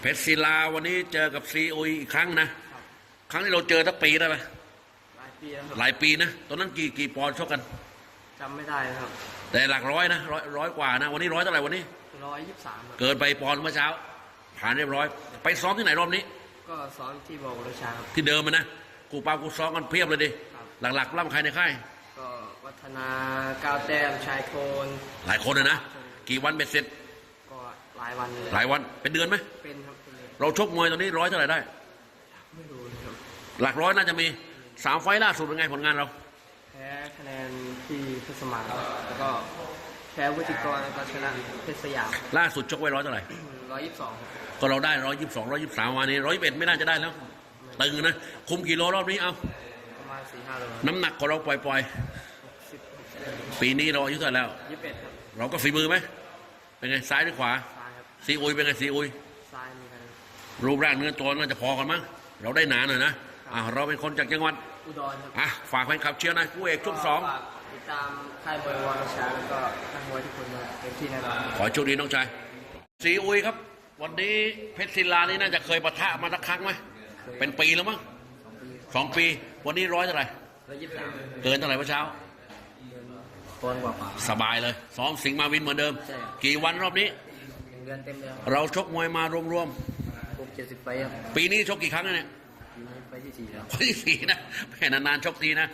เพชรศิลาวันนี้เจอกับซีอุยอีกครั้งนะ ครั้งที่เราเจอตั้งปีได้ไหมหลายปีแล้วครับหลายปีนะตอนนั้นกี่กี่ปอนด์ชกกัน จำไม่ได้ครับแต่หลักร้อยนะร้อยร้อยกว่านะ วันนี้ร้อยเท่าไหร่วันนี้ ร้อยยี่สิบสามครับเกินไปปอนด์เมื่อเช้า ผ่านเรียบร้อย ไปซ้อมที่ไหนรอบนี้ ก็ซ้อมที่บอกราชาครับ ที่เดิมมันนะกูปากูซ้อมกันเพียบเลยดิครับ หลักๆร่ำใครในค่ายก็วัฒนาก้าวแต้มชายโคนหลายคนเลยนะกี่วันเบ็ดเสร็จก็ หลายวันเลยหลายวันเป็นเดือนไหมเป็นครับเป็นเลยเราชกมวยตอนนี้ร้อยเท่าไหร่ได้ ไม่รู้เลยครับหลักร้อยน่าจะมีสามไฟล์ล่าสุดเป็นไงผลงานเรา แพ้คะแนนที่เพชรสมานครับแล้วก็แพ้วุฒิกรแล้วก็ชนะเพชรสยามล่าสุดชกไว้ร้อยเท่าไหร่ร้อยยี่สิบสองก็เราได้ร้อยยี่สิบสองร้อยยี่สิบสามวันนี้ร้อยเอ็ดไม่น่าจะได้แล้วตึงนะคุมกี่โลรอบนี้เอาประมาณสี่ห้าโลน้ำหนักของเราปล่อยสิบๆปีนี้เราอายุเท่าไหร่แล้ว ยี่สิบเอ็ดครับ เราก็ฝีมือไหมเป็นไงซ้ายหรือขวา ซ้ายครับซีอุยเป็นไงซีอุยซ้ายมีกันรูปร่างเนื้อตัวน่าจะพอกันมั้งเราได้หนาหน่อยนะอะเราเป็นคนจากจังหวัดอุดรครับอะฝากแฟนคลับเชียร์หนอยคู่เอกช่วงสองฝากติดตามค่ายมวยวอร์ชาแล้วก็นักมวยทุกคนมาเต็มที่แน่นอนขอให้โชคดีน้องชายซีอุยครับ วันนี้เพชรศิลานี่น่าจะเคยปะทะมาสักครั้งไหมเป็นปีแล้วมั้งสองปี วันนี้ร้อยเท่าไหร่ร้อยยี่สิบสามเกินเท่าไหร่เมื่อเช้าเดือนปอนด์กว่าสบายเลย ซ้อมสิงห์มาวินเหมือนเดิมใช่กี่วันรอบนี้ๆหนึ่งเดือนเต็มเลยครับเราชกมวยมารวมหกเจ็ดสิบไปครับๆ ปีนี้ชกกี่ครั้งแล้วเนี่ยปีนี้ไปที่สี่แล้วคนที่สี่นะแม่นานๆชกทีนะ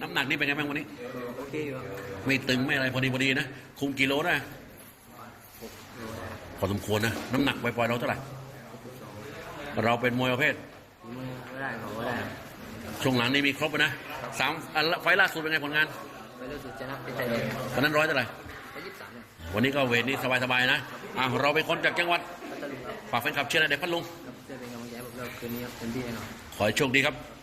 น้ำหนักนี่เป็นไงบ้างวันนี้ ก็โอเคอยู่ครับไม่ตึงไม่อะไรพอดีพอดีนะ คุมกิโลได้หกโลได้พอสมควรนะ น้ำหนักปล่อยๆเราเท่าไหร่หกสิบสองเราเป็นมวยประเภทมือไม่ได้เขาก็ได้ช่วงหลังนี่มีครบนะสามอันละไฟล์ล่าสุดเป็นไงผลงานไปรู้สึกชนะเป็นใจเลยตอนนั้นร้อยเท่าไหร่ไปยี่สิบสามเนี่ยวันนี้ก็เวทนี่สบายๆนะ อะเราเป็นคนจากจังหวัดพัทลุงครับฝากแฟนคลับเชียร์หนอยเด็กพัทลุงครับจะเป็นกำลังใจให้ผมเราคืนนี้ครับเต็มที่แน่นอนขอให้โชคดีครับค